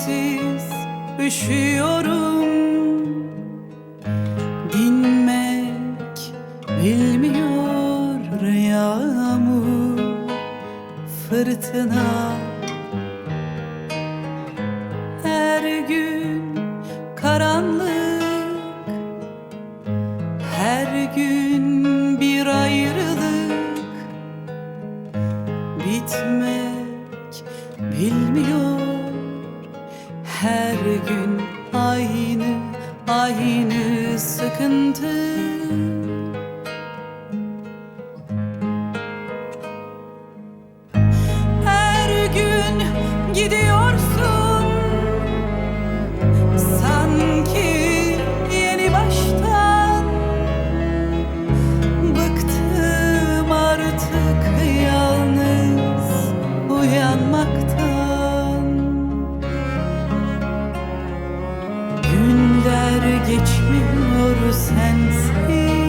sensiz üşüyorum. Dinmek bilmiyor yağmur fırtına. Her gün karanlık Her gün bir ayrılık. Bitmek bilmiyor Her gün aynı aynı sıkıntı geçmiyor sensiz.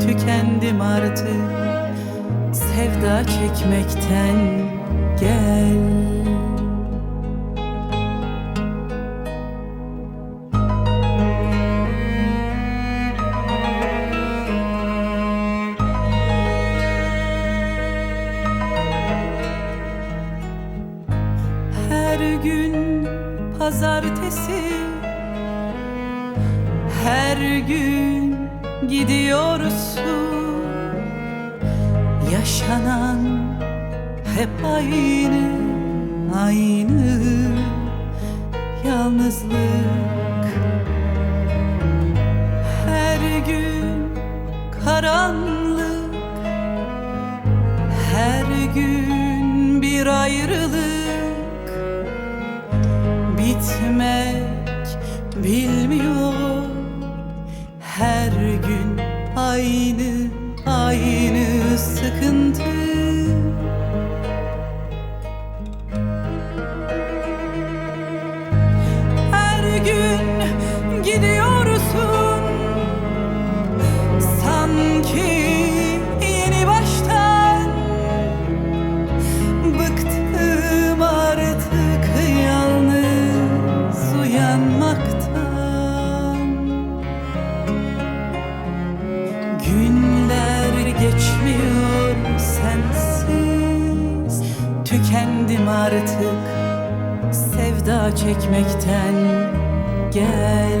Tükendim artık. Sevda çekmekten gel. Her gün pazartesi Her gün gidiyorsun. Yaşanan hep aynı Aynı yalnızlık. Her gün karanlık. Her gün bir ayrılık. Bitmek bilmiyor Her gün aynı aynı sıkıntı. Her gün gidiyorsun Sanki geçmiyor sensiz. Tükendim artık sevda çekmekten Gel